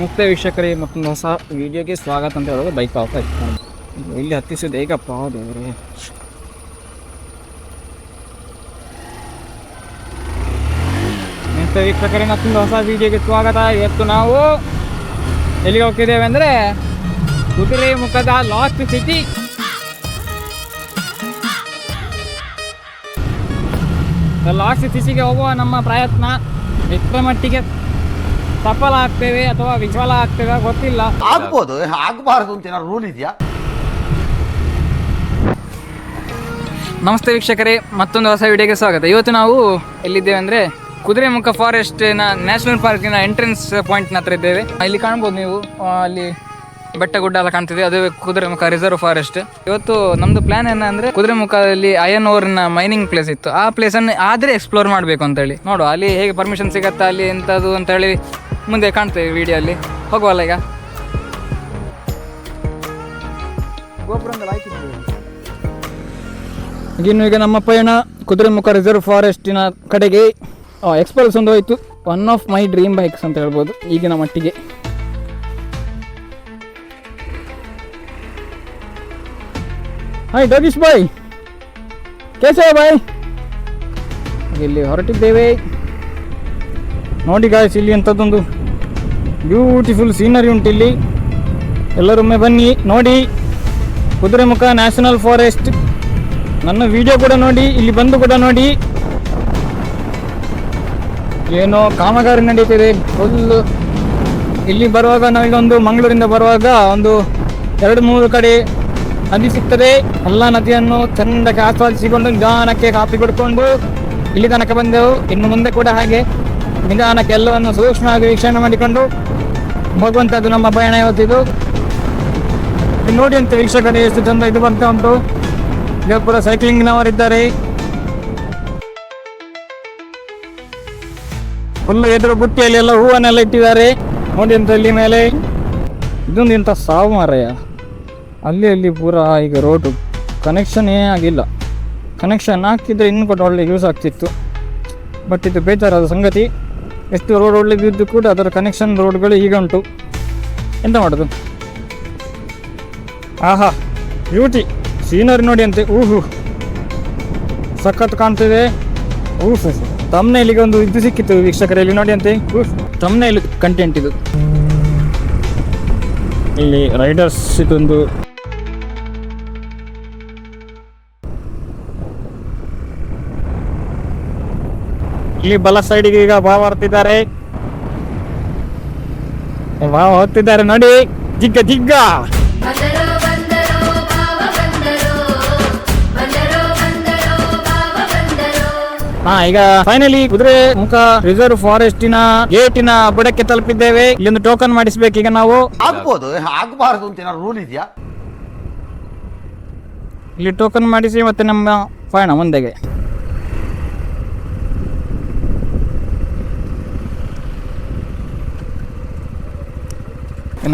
ಮುಕ್ತ ವೀಕ್ಷಕರೇ, ಮತ್ತೊಂದು ಹೊಸ ವಿಡಿಯೋಗೆ ಸ್ವಾಗತ ಅಂತ ಹೇಳೋದು ಬೈಕ್ ಆಫ್ ಆಯ್ತು. ಇಲ್ಲಿ ಹತ್ತಿಸೋದು ಹೇಗಪ್ಪ ದೇವ್ರೆ? ಮುಕ್ತ ವೀಕ್ಷಕರೇ, ಮತ್ತೊಂದು ಹೊಸ ವಿಡಿಯೋಗೆ ಸ್ವಾಗತ. ಇವತ್ತು ನಾವು ಎಲ್ಲಿಗೆ ಹೋಗ್ತಿದ್ದೇವೆ ಅಂದರೆ ಕುದುರೆ ಮುಖದ ಲಾಸ್ಟ್ ಸಿಟಿ ಲಾಸ್ಟ್ ಸಿಟಿಗೆ ಹೋಗುವ ನಮ್ಮ ಪ್ರಯತ್ನ, ಎಷ್ಟರ ಮಟ್ಟಿಗೆ ಸಫಲ ಆಗ್ತೇವೆ ಅಥವಾ ವಿಫಲ ಆಗ್ತೇವೆ ಗೊತ್ತಿಲ್ಲ. ಆಗ್ಬೋದು ಆಗ್ಬಾರ್ದು ಅಂತ ಏನಾದ್ರು ರೂಲ್ ಇದೆಯಾ? ನಮಸ್ತೆ ವೀಕ್ಷಕರೇ ಮತ್ತೊಂದು ಹೊಸ ವಿಡಿಯೋಗೆ ಸ್ವಾಗತ. ಇವತ್ತು ನಾವು ಎಲ್ಲಿದ್ದೇವೆ ಅಂದರೆ ಕುದುರೆಮುಖ ಫಾರೆಸ್ಟಿನ ನ್ಯಾಷನಲ್ ಪಾರ್ಕಿನ ಎಂಟ್ರೆನ್ಸ್ ಪಾಯಿಂಟ್ನ ಹತ್ರ ಇದ್ದೇವೆ. ಇಲ್ಲಿ ಕಾಣ್ಬೋದು ನೀವು ಅಲ್ಲಿ ಬೆಟ್ಟ ಗುಡ್ಡ ಎಲ್ಲ ಕಾಣ್ತಿದೆ. ಅದು ಕುದುರೆಮುಖ ರಿಸರ್ವ್ ಫಾರೆಸ್ಟ್ ಇವತ್ತು ನಮ್ದು ಪ್ಲಾನ್ ಏನಂದ್ರೆ ಕುದುರೆಮುಖದಲ್ಲಿ ಅಯನ್ ಓರ್ನ ಮೈನಿಂಗ್ ಪ್ಲೇಸ್ ಇತ್ತು. ಆ ಪ್ಲೇಸನ್ನು ಆದ್ರೆ ಎಕ್ಸ್ಪ್ಲೋರ್ ಮಾಡಬೇಕು ಅಂತೇಳಿ. ನೋಡು, ಅಲ್ಲಿ ಹೇಗೆ ಪರ್ಮಿಷನ್ ಸಿಗತ್ತಾ, ಅಲ್ಲಿ ಎಂತದು ಅಂತ ಹೇಳಿ ಮುಂದೆ ಕಾಣ್ತೇವೆ ವಿಡಿಯೋ ಅಲ್ಲಿ. ಹೋಗುವಲ್ಲ ಈಗ? ಇನ್ನು ಈಗ ನಮ್ಮ ಪಯಣ ಕುದುರೆಮುಖ ರಿಸರ್ವ್ ಫಾರೆಸ್ಟಿನ ಕಡೆಗೆ ಎಕ್ಸ್ಪಲ್ಸ್ ಒಂದು ಹೋಯ್ತು. One of my dream bikes ಅಂತ ಹೇಳ್ಬೋದು. ಈಗಿನ ಮಟ್ಟಿಗೆ. ಹಾಯ್ ಡಗೀಶ್ ಬಾಯ್. ಕೇಶವ ಬಾಯ್. ಇಲ್ಲಿ ಹೊರಟಿದ್ದೇವೆ. ನೋಡಿ ಗಾಯ್ಸ್ ಇಲ್ಲಿ ಎಂಥದ್ದೊಂದು ಬ್ಯೂಟಿಫುಲ್ ಸೀನರಿ ಉಂಟು ಇಲ್ಲಿ. ಎಲ್ಲರೊಮ್ಮೆ ಬನ್ನಿ, ನೋಡಿ. ಕುದುರೆಮುಖ ನ್ಯಾಷನಲ್ ಫಾರೆಸ್ಟ್ ನನ್ನ ವಿಡಿಯೋ ಕೂಡ ನೋಡಿ, ಇಲ್ಲಿ ಬಂದು ಕೂಡ ನೋಡಿ. ಏನೋ ಕಾಮಗಾರಿ ನಡೀತಿದೆ ಫುಲ್ಲು ಇಲ್ಲಿ ಬರುವಾಗ ನಾವೀಗ ಒಂದು ಮಂಗಳೂರಿಂದ ಬರುವಾಗ ಒಂದು ಎರಡು ಮೂರು ಕಡೆ ನದಿ ಸಿಗ್ತದೆ ಎಲ್ಲ ನದಿಯನ್ನು ಚಂದಕ್ಕೆ ಆಸ್ವಾದಿಸಿಕೊಂಡು ನಿಧಾನಕ್ಕೆ ಕಾಫಿ ಕುಡ್ಕೊಂಡು ಇಲ್ಲಿ ತನಕ ಬಂದೆವು. ಇನ್ನು ಮುಂದೆ ಕೂಡ ಹಾಗೆ ನಿಧಾನಕ್ಕೆ ಎಲ್ಲವನ್ನು ಸೂಕ್ಷ್ಮವಾಗಿ ವೀಕ್ಷಣೆ ಮಾಡಿಕೊಂಡು ಹೋಗುವಂಥದ್ದು ನಮ್ಮ ಪಯಣ ಇವತ್ತಿದು ನೋಡಿ ಅಂತ ವೀಕ್ಷಕರು, ಎಷ್ಟು ಚಂದ ಇದು ಬರ್ತಾ ಉಂಟು. ಜಯಪುರ ಸೈಕ್ಲಿಂಗ್ನವರಿದ್ದಾರೆ ಫುಲ್ ಎದುರು ಬುಟ್ಟಿಯಲ್ಲಿ ಎಲ್ಲ ಹೂವನ್ನೆಲ್ಲ ಇಟ್ಟಿದ್ದಾರೆ. ನೋಡಿ ಅಂತ ಇಲ್ಲಿ ಮೇಲೆ. ಇದೊಂದು ಇಂಥ ಸಾವು ಮಾರಯ್ಯ ಅಲ್ಲಿ ಅಲ್ಲಿ ಪೂರ ಈಗ ರೋಡು ಕನೆಕ್ಷನ್ ಏನೇ ಆಗಿಲ್ಲ. ಕನೆಕ್ಷನ್ ಹಾಕ್ತಿದ್ರೆ ಇನ್ನು ಕೂಡ ಒಳ್ಳೆ ಯೂಸ್ ಆಗ್ತಿತ್ತು. ಬಟ್ ಇದು ಬೇಜಾರಾದ ಸಂಗತಿ. ಎಷ್ಟು ರೋಡ್ ಒಳ್ಳೆದಿದ್ದು ಕೂಡ ಅದರ ಕನೆಕ್ಷನ್ ರೋಡ್ಗಳು ಈಗ ಉಂಟು. ಎಂತ ಮಾಡೋದು? ಆಹಾ ಬ್ಯೂಟಿ ಸೀನರಿ ನೋಡಿ ಅಂತೆ. ಊಹು. ಸಖತ್ ಕಾಣ್ತಿದೆ. ಊಹು ತಮ್ಮನೇಲಿಗೆ ಒಂದು ಇದು ಸಿಕ್ಕಿತ್ತು ವೀಕ್ಷಕರಲ್ಲಿ ನೋಡಿ ಅಂತೆ. ತಮ್ಮನೇಲಿ ಕಂಟೆಂಟ್ ಇದು. ಇಲ್ಲಿ ರೈಡರ್ಸ್ ಇದೊಂದು ಇಲ್ಲಿ ಬಲ ಸೈಡಿಗೆ ಈಗ ಭಾವ ಬರ್ತಿದ್ದಾರೆ ಭಾವ ಹೋಗ್ತಿದ್ದಾರೆ ನೋಡಿ. ಜಿಗ್ಗ ಜಿಗ್ಗ. ಬಂದರೋ ಬಂದರೋ ಭಾವ ಬಂದರೋ. ಬಂದರೋ ಬಂದರೋ ಭಾವ ಬಂದರೋ. ಹಾ ಈಗ ಫೈನಲಿ ಕುದುರೆ ಮುಖ ರಿಸರ್ವ್ ಫಾರೆಸ್ಟಿನ ಗೇಟಿನ ಬುಡಕ್ಕೆ ತಲುಪಿದ್ದೇವೆ. ಇಲ್ಲೊಂದು ಟೋಕನ್ ಮಾಡಿಸ್ಬೇಕು ಈಗ ನಾವು. ಆಗ್ಬೋದು ಆಗಬಾರದು ಅಂತ ಏನಾದ್ರು ರೂಲ್ ಇದೆಯಾ? ಇಲ್ಲಿ ಟೋಕನ್ ಮಾಡಿಸಿ ಮತ್ತೆ ನಮ್ಮ ಪಯಣ ಮುಂದೆಗೆ.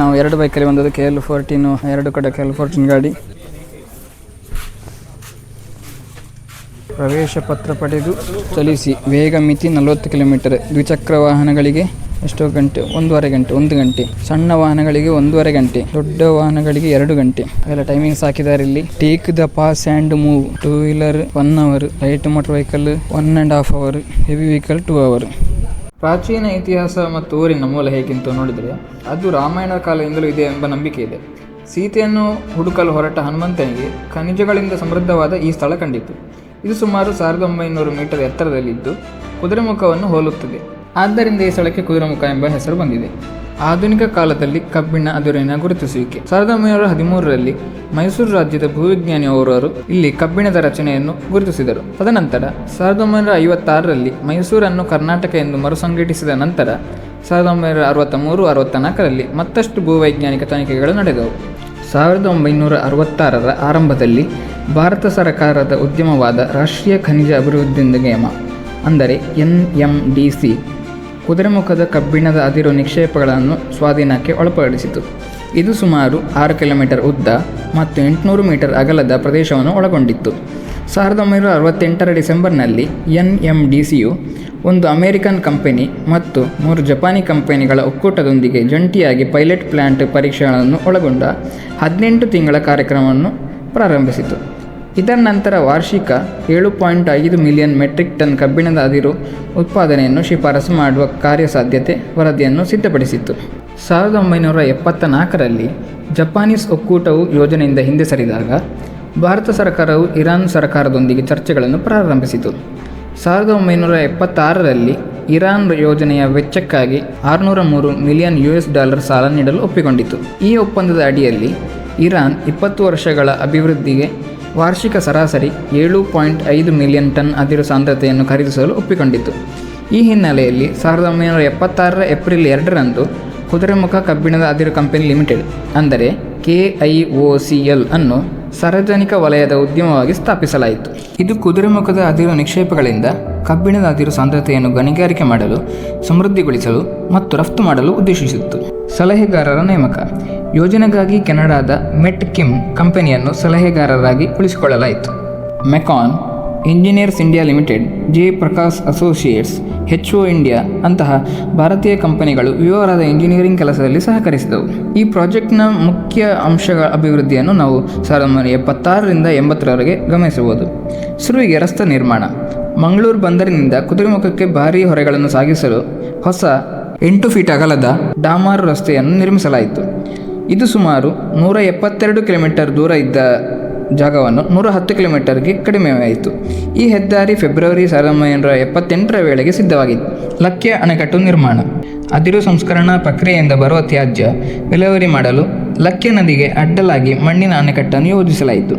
ನಾವು ಎರಡು ಬೈಕಲ್ಲಿ ಬಂದದ್ದು ಕೆ ಎಲ್ ಫೋರ್ಟೀನು ಎರಡು ಕಡೆ ಕೆ ಎಲ್ ಫೋರ್ಟೀನ್ ಗಾಡಿ. ಪ್ರವೇಶ ಪತ್ರ ಪಡೆದು ಚಲಿಸಿ ವೇಗ ಮಿತಿ ನಲವತ್ತು ಕಿಲೋಮೀಟರ್ ದ್ವಿಚಕ್ರ ವಾಹನಗಳಿಗೆ ಎಷ್ಟೋ ಗಂಟೆ, ಒಂದೂವರೆ ಗಂಟೆ, ಒಂದು ಗಂಟೆ. ಸಣ್ಣ ವಾಹನಗಳಿಗೆ ಒಂದೂವರೆ ಗಂಟೆ, ದೊಡ್ಡ ವಾಹನಗಳಿಗೆ ಎರಡು ಗಂಟೆ. ಎಲ್ಲ ಟೈಮಿಂಗ್ಸ್ ಹಾಕಿದ್ದಾರೆ ಇಲ್ಲಿ. Take the pass and move two wheeler one hour light motor vehicle one and half hour heavy vehicle two hour ಪ್ರಾಚೀನ ಇತಿಹಾಸ ಮತ್ತು ಊರಿನ ಮೂಲ ಹೇಗಿಂತ ನೋಡಿದರೆ ಅದು ರಾಮಾಯಣ ಕಾಲದಿಂದಲೂ ಇದೆ ಎಂಬ ನಂಬಿಕೆ ಇದೆ. ಸೀತೆಯನ್ನು ಹುಡುಕಲು ಹೊರಟ ಹನುಮಂತನಿಗೆ ಖನಿಜಗಳಿಂದ ಸಮೃದ್ಧವಾದ ಈ ಸ್ಥಳ ಕಂಡಿತು. ಇದು ಸುಮಾರು ಸಾವಿರದ ಒಂಬೈನೂರು ಮೀಟರ್ ಎತ್ತರದಲ್ಲಿದ್ದು ಕುದುರೆಮುಖವನ್ನು ಹೋಲುತ್ತದೆ. ಆದ್ದರಿಂದ ಈ ಸ್ಥಳಕ್ಕೆ ಕುದುರೆಮುಖ ಎಂಬ ಹೆಸರು ಬಂದಿದೆ. ಆಧುನಿಕ ಕಾಲದಲ್ಲಿ ಕಬ್ಬಿಣ ಅದುರಿನ ಗುರುತಿಸುವಿಕೆ. ಸಾವಿರದ ಒಂಬೈನೂರ ಹದಿಮೂರರಲ್ಲಿ ಮೈಸೂರು ರಾಜ್ಯದ ಭೂವಿಜ್ಞಾನಿ ಅವರವರು ಇಲ್ಲಿ ಕಬ್ಬಿಣದ ರಚನೆಯನ್ನು ಗುರುತಿಸಿದರು. ತದನಂತರ ಸಾವಿರದ ಒಂಬೈನೂರ ಐವತ್ತಾರರಲ್ಲಿ ಮೈಸೂರನ್ನು ಕರ್ನಾಟಕ ಎಂದು ಮರುಸಂಘಟಿಸಿದ ನಂತರ ಸಾವಿರದ ಒಂಬೈನೂರ ಅರವತ್ತ ಮೂರು ಅರವತ್ತ ನಾಲ್ಕರಲ್ಲಿ ಮತ್ತಷ್ಟು ಭೂವೈಜ್ಞಾನಿಕ ತನಿಖೆಗಳು ನಡೆದವು. ಸಾವಿರದ ಒಂಬೈನೂರ ಅರವತ್ತಾರರ ಆರಂಭದಲ್ಲಿ ಭಾರತ ಸರ್ಕಾರದ ಉದ್ಯಮವಾದ ರಾಷ್ಟ್ರೀಯ ಖನಿಜ ಅಭಿವೃದ್ಧಿ ನಿಗಮ ಅಂದರೆ ಎನ್ ಎಂ ಡಿ ಸಿ ಕುದುರೆಮುಖದ ಕಬ್ಬಿಣದ ಅದಿರು ನಿಕ್ಷೇಪಗಳನ್ನು ಸ್ವಾಧೀನಕ್ಕೆ ಒಳಪಡಿಸಿತು. ಇದು ಸುಮಾರು ಆರು ಕಿಲೋಮೀಟರ್ ಉದ್ದ ಮತ್ತು ಎಂಟುನೂರು ಮೀಟರ್ ಅಗಲದ ಪ್ರದೇಶವನ್ನು ಒಳಗೊಂಡಿತ್ತು. ಸಾವಿರದ ಒಂಬೈನೂರ ಅರವತ್ತೆಂಟರ ಡಿಸೆಂಬರ್ನಲ್ಲಿ ಎನ್ ಎಂ ಡಿ ಸಿಯು ಒಂದು ಅಮೆರಿಕನ್ ಕಂಪನಿ ಮತ್ತು ಮೂರು ಜಪಾನಿ ಕಂಪನಿಗಳ ಒಕ್ಕೂಟದೊಂದಿಗೆ ಜಂಟಿಯಾಗಿ ಪೈಲಟ್ ಪ್ಲಾಂಟ್ ಪರೀಕ್ಷೆಗಳನ್ನು ಒಳಗೊಂಡ ಹದಿನೆಂಟು ತಿಂಗಳ ಕಾರ್ಯಕ್ರಮವನ್ನು ಪ್ರಾರಂಭಿಸಿತು. ಇದರ ನಂತರ ವಾರ್ಷಿಕ ಏಳು ಪಾಯಿಂಟ್ ಐದು ಮಿಲಿಯನ್ ಮೆಟ್ರಿಕ್ ಟನ್ ಕಬ್ಬಿಣದ ಅದಿರು ಉತ್ಪಾದನೆಯನ್ನು ಶಿಫಾರಸು ಮಾಡುವ ಕಾರ್ಯಸಾಧ್ಯತೆ ವರದಿಯನ್ನು ಸಿದ್ಧಪಡಿಸಿತ್ತು. ಸಾವಿರದ ಒಂಬೈನೂರ ಎಪ್ಪತ್ತ ನಾಲ್ಕರಲ್ಲಿ ಜಪಾನೀಸ್ ಒಕ್ಕೂಟವು ಯೋಜನೆಯಿಂದ ಹಿಂದೆ ಸರಿದಾಗ ಭಾರತ ಸರ್ಕಾರವು ಇರಾನ್ ಸರ್ಕಾರದೊಂದಿಗೆ ಚರ್ಚೆಗಳನ್ನು ಪ್ರಾರಂಭಿಸಿತು. ಸಾವಿರದ ಒಂಬೈನೂರ ಎಪ್ಪತ್ತಾರರಲ್ಲಿ ಇರಾನ್ ಯೋಜನೆಯ ವೆಚ್ಚಕ್ಕಾಗಿ ಆರುನೂರ ಮೂರು ಮಿಲಿಯನ್ ಯು ಎಸ್ ಡಾಲರ್ ಸಾಲ ನೀಡಲು ಒಪ್ಪಿಕೊಂಡಿತು. ಈ ಒಪ್ಪಂದದ ಅಡಿಯಲ್ಲಿ ಇರಾನ್ ಇಪ್ಪತ್ತು ವರ್ಷಗಳ ಅಭಿವೃದ್ಧಿಗೆ ವಾರ್ಷಿಕ ಸರಾಸರಿ ಏಳು ಪಾಯಿಂಟ್ ಐದು ಮಿಲಿಯನ್ ಟನ್ ಅದಿರು ಸಾಂದ್ರತೆಯನ್ನು ಖರೀದಿಸಲು ಒಪ್ಪಿಕೊಂಡಿತು ಈ ಹಿನ್ನೆಲೆಯಲ್ಲಿ ಸಾವಿರದ ಒಂಬೈನೂರ ಎಪ್ಪತ್ತಾರರ ಏಪ್ರಿಲ್ ಎರಡರಂದು ಕುದುರೆಮುಖ ಕಬ್ಬಿಣದ ಅದಿರು ಕಂಪನಿ ಲಿಮಿಟೆಡ್, ಅಂದರೆ K I O C L ಅನ್ನು ಸಾರ್ವಜನಿಕ ವಲಯದ ಉದ್ಯಮವಾಗಿ ಸ್ಥಾಪಿಸಲಾಯಿತು. ಇದು ಕುದುರೆಮುಖದ ಅದಿರು ನಿಕ್ಷೇಪಗಳಿಂದ ಕಬ್ಬಿಣದ ಅದಿರು ಸಾಂದ್ರತೆಯನ್ನು ಗಣಿಗಾರಿಕೆ ಮಾಡಲು ಸಮೃದ್ಧಿಗೊಳಿಸಲು ಮತ್ತು ರಫ್ತು ಮಾಡಲು ಉದ್ದೇಶಿಸಿತ್ತು. ಸಲಹೆಗಾರರ ನೇಮಕ ಯೋಜನೆಗಾಗಿ ಕೆನಡಾದ ಮೆಟ್ ಕಿಮ್ ಕಂಪನಿಯನ್ನು ಸಲಹೆಗಾರರಾಗಿ ಉಳಿಸಿಕೊಳ್ಳಲಾಯಿತು. Mecon engineers India limited, J. Prakash associates H O. India ಅಂತಹ ಭಾರತೀಯ ಕಂಪನಿಗಳು ವಿವರವಾದ ಇಂಜಿನಿಯರಿಂಗ್ ಕೆಲಸದಲ್ಲಿ ಸಹಕರಿಸಿದವು. ಈ ಪ್ರಾಜೆಕ್ಟ್ನ ಮುಖ್ಯ ಅಂಶಗಳ ಅಭಿವೃದ್ಧಿಯನ್ನು ನಾವು ಸಾವಿರದ ಒಂಬೈನೂರ ಎಪ್ಪತ್ತಾರರಿಂದ ಎಂಬತ್ತರವರೆಗೆ ಗಮನಿಸಬಹುದು. ಸುರುವಿಗೆ ರಸ್ತೆ ನಿರ್ಮಾಣ. ಮಂಗಳೂರು ಬಂದರಿನಿಂದ ಕುದುರೆಮುಖಕ್ಕೆ ಭಾರೀ ಹೊರೆಗಳನ್ನು ಸಾಗಿಸಲು ಹೊಸ ಎಂಟು ಫೀಟ್ ಅಗಲದ ಡಾಮಾರು ರಸ್ತೆಯನ್ನು ನಿರ್ಮಿಸಲಾಯಿತು. ಇದು ಸುಮಾರು ನೂರ ಎಪ್ಪತ್ತೆರಡು ಕಿಲೋಮೀಟರ್ ದೂರ ಇದ್ದ ಜಾಗವನ್ನು ನೂರ ಹತ್ತು ಕಿಲೋಮೀಟರ್ಗೆ ಕಡಿಮೆಯಾಯಿತು. ಈ ಹೆದ್ದಾರಿ ಫೆಬ್ರವರಿ ಸಾವಿರದ ಒಂಬೈನೂರ ಎಪ್ಪತ್ತೆಂಟರ ವೇಳೆಗೆ ಸಿದ್ಧವಾಗಿತ್ತು. ಲಕ್ಕೆ ಅಣೆಕಟ್ಟು ನಿರ್ಮಾಣ. ಅದಿರು ಸಂಸ್ಕರಣಾ ಪ್ರಕ್ರಿಯೆಯಿಂದ ಬರುವ ತ್ಯಾಜ್ಯ ವಿಲೇವಾರಿ ಮಾಡಲು ಲಕ್ಕೆ ನದಿಗೆ ಅಡ್ಡಲಾಗಿ ಮಣ್ಣಿನ ಅಣೆಕಟ್ಟನ್ನು ಯೋಜಿಸಲಾಯಿತು.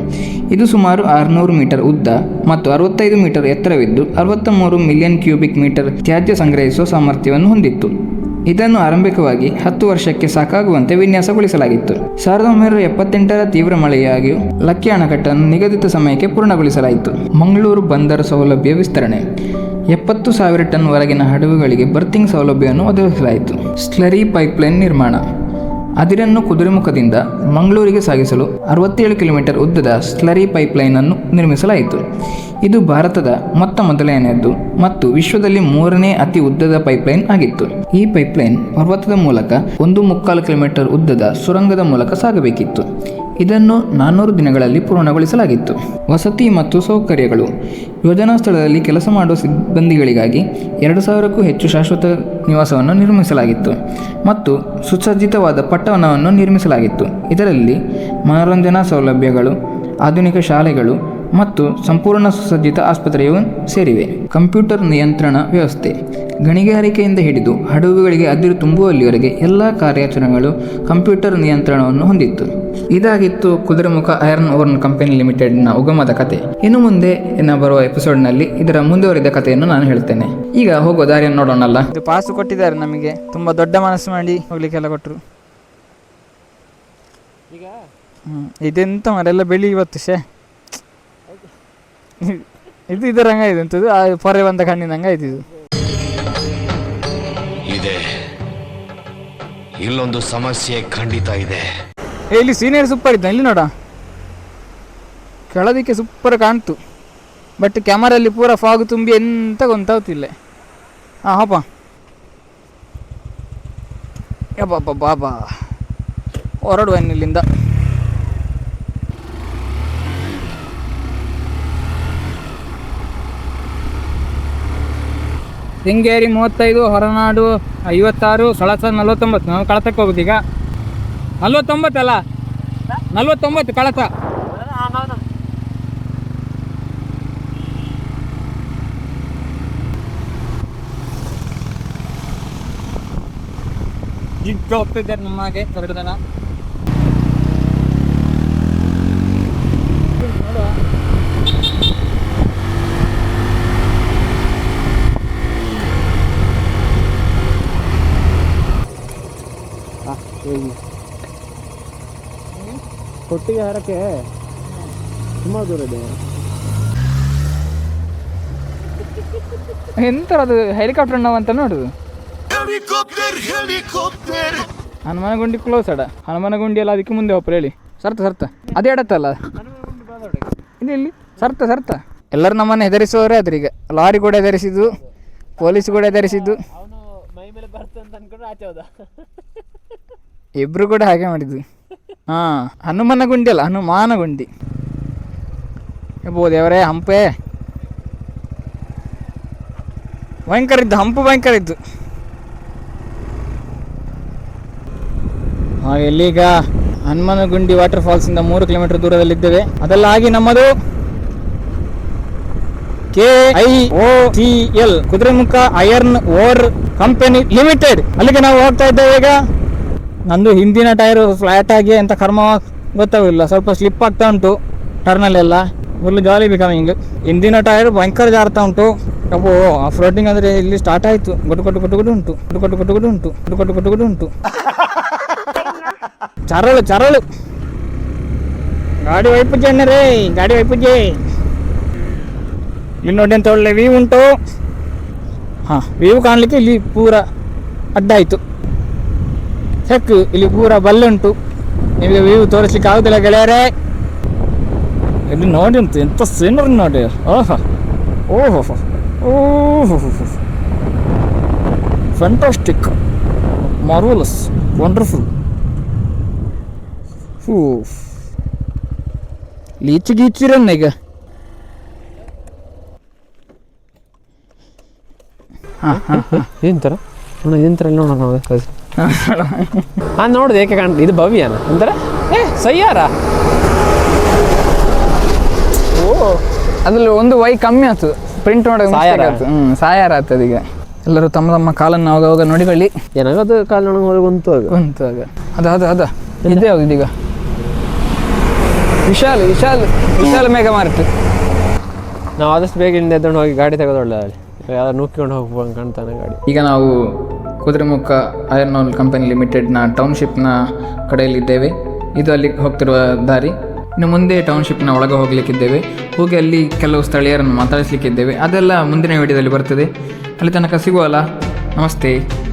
ಇದು ಸುಮಾರು ಆರುನೂರು ಮೀಟರ್ ಉದ್ದ ಮತ್ತು ಅರವತ್ತೈದು ಮೀಟರ್ ಎತ್ತರವಿದ್ದು ಅರವತ್ತ ಮೂರು ಮಿಲಿಯನ್ ಕ್ಯೂಬಿಕ್ ಮೀಟರ್ ತ್ಯಾಜ್ಯ ಸಂಗ್ರಹಿಸುವ ಸಾಮರ್ಥ್ಯವನ್ನು ಹೊಂದಿತ್ತು. ಇದನ್ನು ಆರಂಭಿಕವಾಗಿ ಹತ್ತು ವರ್ಷಕ್ಕೆ ಸಾಕಾಗುವಂತೆ ವಿನ್ಯಾಸಗೊಳಿಸಲಾಗಿತ್ತು. ಸಾವಿರದ ಒಂಬೈನೂರ ಎಪ್ಪತ್ತೆಂಟರ ತೀವ್ರ ಮಳೆಯಾಗಿಯೂ ಲಕ್ಕಿ ಅಣೆಕಟ್ಟನ್ನು ನಿಗದಿತ ಸಮಯಕ್ಕೆ ಪೂರ್ಣಗೊಳಿಸಲಾಯಿತು. ಮಂಗಳೂರು ಬಂದರು ಸೌಲಭ್ಯ ವಿಸ್ತರಣೆ. ಎಪ್ಪತ್ತು ಸಾವಿರ ಟನ್ ವರೆಗಿನ ಹಡಗುಗಳಿಗೆ ಬರ್ತಿಂಗ್ ಸೌಲಭ್ಯವನ್ನು ಒದಗಿಸಲಾಯಿತು. ಸ್ಲರಿ ಪೈಪ್ಲೈನ್ ನಿರ್ಮಾಣ. ಅದಿರನ್ನು ಕುದುರೆಮುಖದಿಂದ ಮಂಗಳೂರಿಗೆ ಸಾಗಿಸಲು ಅರವತ್ತೇಳು ಕಿಲೋಮೀಟರ್ ಉದ್ದದ ಸ್ಲರಿ ಪೈಪ್ಲೈನ್ ಅನ್ನು ನಿರ್ಮಿಸಲಾಯಿತು. ಇದು ಭಾರತದ ಮೊತ್ತ ಮೊದಲನೆಯದು ಮತ್ತು ವಿಶ್ವದಲ್ಲಿ ಮೂರನೇ ಅತಿ ಉದ್ದದ ಪೈಪ್ಲೈನ್ ಆಗಿತ್ತು. ಈ ಪೈಪ್ಲೈನ್ ಪರ್ವತದ ಮೂಲಕ ಒಂದು ಮುಕ್ಕಾಲು ಕಿಲೋಮೀಟರ್ ಉದ್ದದ ಸುರಂಗದ ಮೂಲಕ ಸಾಗಬೇಕಿತ್ತು. ಇದನ್ನು ನಾನ್ನೂರು ದಿನಗಳಲ್ಲಿ ಪೂರ್ಣಗೊಳಿಸಲಾಗಿತ್ತು. ವಸತಿ ಮತ್ತು ಸೌಕರ್ಯಗಳು ಯೋಜನಾ ಸ್ಥಳದಲ್ಲಿ ಕೆಲಸ ಮಾಡುವ ಸಿಬ್ಬಂದಿಗಳಿಗಾಗಿ ಎರಡು ಸಾವಿರಕ್ಕೂ ಹೆಚ್ಚು ಶಾಶ್ವತ ನಿವಾಸವನ್ನು ನಿರ್ಮಿಸಲಾಗಿತ್ತು ಮತ್ತು ಸುಸಜ್ಜಿತವಾದ ಪಟ್ಟಣವನ್ನು ನಿರ್ಮಿಸಲಾಗಿತ್ತು. ಇದರಲ್ಲಿ ಮನೋರಂಜನಾ ಸೌಲಭ್ಯಗಳು, ಆಧುನಿಕ ಶಾಲೆಗಳು ಮತ್ತು ಸಂಪೂರ್ಣ ಸುಸಜ್ಜಿತ ಆಸ್ಪತ್ರೆಯೂ ಸೇರಿವೆ. ಕಂಪ್ಯೂಟರ್ ನಿಯಂತ್ರಣ ವ್ಯವಸ್ಥೆ. ಗಣಿಗಾರಿಕೆಯಿಂದ ಹಿಡಿದು ಹಡಗುಗಳಿಗೆ ಅದಿರು ತುಂಬುವಲ್ಲಿವರೆಗೆ ಎಲ್ಲ ಕಾರ್ಯಾಚರಣೆಗಳು ಕಂಪ್ಯೂಟರ್ ನಿಯಂತ್ರಣವನ್ನು ಹೊಂದಿತ್ತು. ಇದಾಗಿತ್ತು ಕುದುರೆಮುಖ ಐರನ್ ಓರ್ನ್ ಕಂಪನಿ ಲಿಮಿಟೆಡ್ನ ಉಗಮದ ಕತೆ. ಇನ್ನು ಮುಂದೆ ಇನ್ನು ಬರುವ ಎಪಿಸೋಡ್ನಲ್ಲಿ ಇದರ ಮುಂದುವರಿದ ಕಥೆಯನ್ನು ನಾನು ಹೇಳ್ತೇನೆ. ಈಗ ಹೋಗೋ ದಾರಿಯನ್ನು ನೋಡೋಣಲ್ಲ? ಇದು ಪಾಸು ಕೊಟ್ಟಿದ್ದಾರೆ ನಮಗೆ. ತುಂಬ ದೊಡ್ಡ ಮನಸ್ಸು ಮಾಡಿ ಹೋಗ್ಲಿಕ್ಕೆಲ್ಲ ಕೊಟ್ಟರು ಈಗ? ಇದೆಂತ ಮರೆಲ್ಲ ಬೆಳಿ ಇವತ್ತು ಶೇ. ಇದು ಇದರ ಹಂಗ ಇದೆ ಅಂತದ್ದು ಆ ಪೊರೆ ಬಂದ ಕಣ್ಣಿನ ಹಂಗ ಆಯ್ತು ಇದು. ಇದೆ ಇಲ್ಲೊಂದು ಸಮಸ್ಯೆ ಖಂಡಿತ ಇದೆ. ಏ, ಇಲ್ಲಿ ಸೀನಿಯರ್ ಸೂಪರ್ ಇದ್ದ ಇಲ್ಲಿ ನೋಡ. ಕೆಳದಿಕ್ಕೆ ಸೂಪರ್ ಕಾಣ್ತು. ಬಟ್ ಕ್ಯಾಮರಲ್ಲಿ ಪೂರ ಫಾಗ್ ತುಂಬಿ ಎಂತ ಗೊತ್ತಾಗ್ತಿಲ್ಲ ಹಾಂ ಬಾ ಬಾಬಾ ಹೊರಡುವ ಇಲ್ಲಿಂದ ಶೃಂಗೇರಿ ಮೂವತ್ತೈದು, ಹೊರನಾಡು ಐವತ್ತಾರು, ಸಳಸ ನಲ್ವತ್ತೊಂಬತ್ತು. ನಾವು ಕಳತಕ್ಕೆ ಹೋಗುದು ಈಗ. ನಲ್ವತ್ತೊಂಬತ್ತಲ್ಲ ನಲ್ವತ್ತೊಂಬತ್ತು ಕಳತ ಜಿಗ್ಗ ಹೋಗ್ತಿದ್ದಾರೆ ನಮಗೆ ಎರಡು ಜನ. ಕೊಟ್ಟಿಗೆ ಹಾರಕ್ಕೆ ಸುಮಾರು ದೂರ ಇದೆ. ಎಂತ ಅದು ಹೆಲಿಕಾಪ್ಟರ್ ನಾವು ಅಂತ ನೋಡುದು ಹನುಮನಗುಂಡಿ ಕ್ಲೋಸ್ ಅಡ. ಹನುಮನಗುಂಡಿ ಎಲ್ಲ ಅದಕ್ಕೆ ಮುಂದೆ ಹೋಗ್ರಿ ಹೇಳಿ. ಸರ್ತ ಸರ್ತ. ಅದೇ ಅಡತ್ತಲ್ಲ ಇಲ್ಲಿ ಇಲ್ಲಿ. ಸರ್ತ ಸರ್ತ. ಎಲ್ಲರೂ ನಮ್ಮನ್ನು ಹೆದರಿಸುವವರೇ ಅದ್ರ ಈಗ. ಲಾರಿ ಕೂಡ ಹೆದರಿಸಿದ್ದು ಪೊಲೀಸ್ ಕೂಡ ಹೆದರಿಸಿದ್ದು. ಇಬ್ರು ಕೂಡ ಹಾಗೆ ಮಾಡಿದ್ದು ಹಾ ಹನುಮನ ಗುಂಡಿ ಅಲ್ಲ ಹನುಮಾನ ಗುಂಡಿ ಇರ್ಬೋದು ಅವರೇ, ಹಂಪೆ. ಭಯಂಕರ ಇದ್ದು ಹಂಪು ಭಯಂಕರ ಇದ್ದು ಎಲ್ಲಿಗ ಇಲ್ಲೀಗ ಹನುಮನ ಗುಂಡಿ ವಾಟರ್ ಫಾಲ್ಸ್ ಇಂದ ಮೂರು ಕಿಲೋಮೀಟರ್ ದೂರದಲ್ಲಿದ್ದೇವೆ. ಅದೆಲ್ಲ ಆಗಿ ನಮ್ಮದು K I O C L Kudremukh iron ore company limited. ಅಲ್ಲಿಗೆ ನಾವು ಹೋಗ್ತಾ ಇದ್ದೇವೆ ಈಗ. ನಂದು ಹಿಂದಿನ ಟೈರ್ ಫ್ಲಾಟ್ ಆಗಿ ಎಂತ ಕರ್ಮ ಗೊತ್ತಾಗಿಲ್ಲ ಸ್ವಲ್ಪ ಸ್ಲಿಪ್ ಆಗ್ತಾ ಉಂಟು ಟರ್ನಲ್ಲೆಲ್ಲ ಫುಲ್ ಜಾಲಿ ಬಿಕಮಿಂಗ್ ಹಿಂದಿನ ಟೈರ್ ಭಯಂಕರ ಜಾರ್ತಾ ಉಂಟು. ಅಪ್ಪೋ ಆಫ್ ರೋಡಿಂಗ್ ಅಂದರೆ ಇಲ್ಲಿ ಸ್ಟಾರ್ಟ್ ಆಯ್ತು. ಗೊಟ್ಟು ಕೊಟ್ಟು ಕೊಟ್ಟು ಕೊಟ್ಟು ಉಂಟು. ಕೊಟ್ಟು ಕೊಟ್ಟು ಕೊಟ್ಟು ಕೊಟ್ಟು ಉಂಟು. ಕೊಟ್ಟು ಕೊಟ್ಟು ಕೊಟ್ಟು ಉಂಟು. ಚರಳು ಚರಳು. ಗಾಡಿ ವೈಪುಜ್ಜೆ ಅಣ್ಣರೇ, ಗಾಡಿ ವೈಪುಜ್ಜೆ ಇಲ್ಲಿ ನೋಡಿ ಅಂತ ಒಳ್ಳೆ ವ್ಯೂ ಉಂಟು. ಹಾಂ ವ್ಯೂ ಕಾಣಲಿಕ್ಕೆ ಇಲ್ಲಿ ಪೂರ ಅಡ್ಡ ಆಯಿತು. ಸಾಕು ಇಲ್ಲಿ ಪೂರ ಬಲ್ಲುಂಟು. ನಿಮಗೆ ವ್ಯೂ ತೋರಿಸ್ಲಿಕ್ಕೆ ಆಗುದಿಲ್ಲ ಗೆಳೆಯರೇ. ಇಲ್ಲಿ ನೋಡಿ ಉಂಟು ಎಂತ ಸೀನರಿ ನೋಡಿ. ಓಹೋ ಓಹೋ ಓಹೋ ಫ್ಯಾಂಟಾಸ್ಟಿಕ್ ಮಾರ್ವಲಸ್ ವಂಡರ್ಫುಲ್ ಹೂ ಲೀಚು ಗೀಚಿರನ್ನ ಈಗ ಹಾಂ ಹಾಂ ಏನ್ ತರ? ನೋಡ ಏನ್ ತರ ನೋಡೋಣ ಹಾಂ ನೋಡುದು ಏಕೆ ಕಾಣ ಇದು ಭವ್ಯನ? ಅಂತಾರೆ ಏ ಸಯ್ಯಾರ. ಓ ಅದ್ರಲ್ಲಿ ಒಂದು ವೈ ಕಮ್ಮಿ ಆಯ್ತು ಪ್ರಿಂಟ್ ಮಾಡೋದು ಸಾಯಾರ? ಹ್ಞೂ ಸಾಯಾರ ಆಯ್ತು ಈಗ ಎಲ್ಲರೂ ತಮ್ಮ ತಮ್ಮ ಕಾಲನ್ನು ಅವಾಗ ನೋಡಿಕೊಳ್ಳಿ. ಏನಾಗದು ಕಾಲು ನೋಡೋದು ಬಂತು ಆಗ. ಆಗ. ಅದು ಅದು ಅದು. ಇದೇ ಯಾವ್ದು ಇದೀಗ. ವಿಶಾಲ್ ವಿಶಾಲ್ ವಿಶಾಲ್ ಮೇಘ ಮಾರ್ಟ್ ನಾವು ಆದಷ್ಟು ಬೇಗ ಹಿಂದೆ ಎದ್ಕೊಂಡು ಹೋಗಿ ಗಾಡಿ ತೆಗೆದು ಯಾರು ಯಾವ್ದು ನುಕ್ಕಿಕೊಂಡು ಹೋಗ್ಬೋದು ಕಾಣ್ತಾನೆ ಗಾಡಿ. ಈಗ ನಾವು ಕುದುರೆಮುಖ ಐರನ್ ಆಲ್ ಕಂಪನಿ ಲಿಮಿಟೆಡ್ನ ಟೌನ್ಶಿಪ್ನ ಕಡೆಯಲ್ಲಿದ್ದೇವೆ. ಇದು ಅಲ್ಲಿ ಹೋಗ್ತಿರುವ ದಾರಿ. ಇನ್ನು ಮುಂದೆ ಟೌನ್ಶಿಪ್ನ ಒಳಗೆ ಹೋಗಲಿಕ್ಕಿದ್ದೇವೆ. ಹೋಗಿ ಅಲ್ಲಿ ಕೆಲವು ಸ್ಥಳೀಯರನ್ನು ಮಾತಾಡಿಸ್ಲಿಕ್ಕಿದ್ದೇವೆ. ಅದೆಲ್ಲ ಮುಂದಿನ ವಿಡಿಯೋದಲ್ಲಿ ಬರ್ತದೆ ಅಲ್ಲಿ ತನಕ ಸಿಗುವಲ್ಲ. ನಮಸ್ತೆ.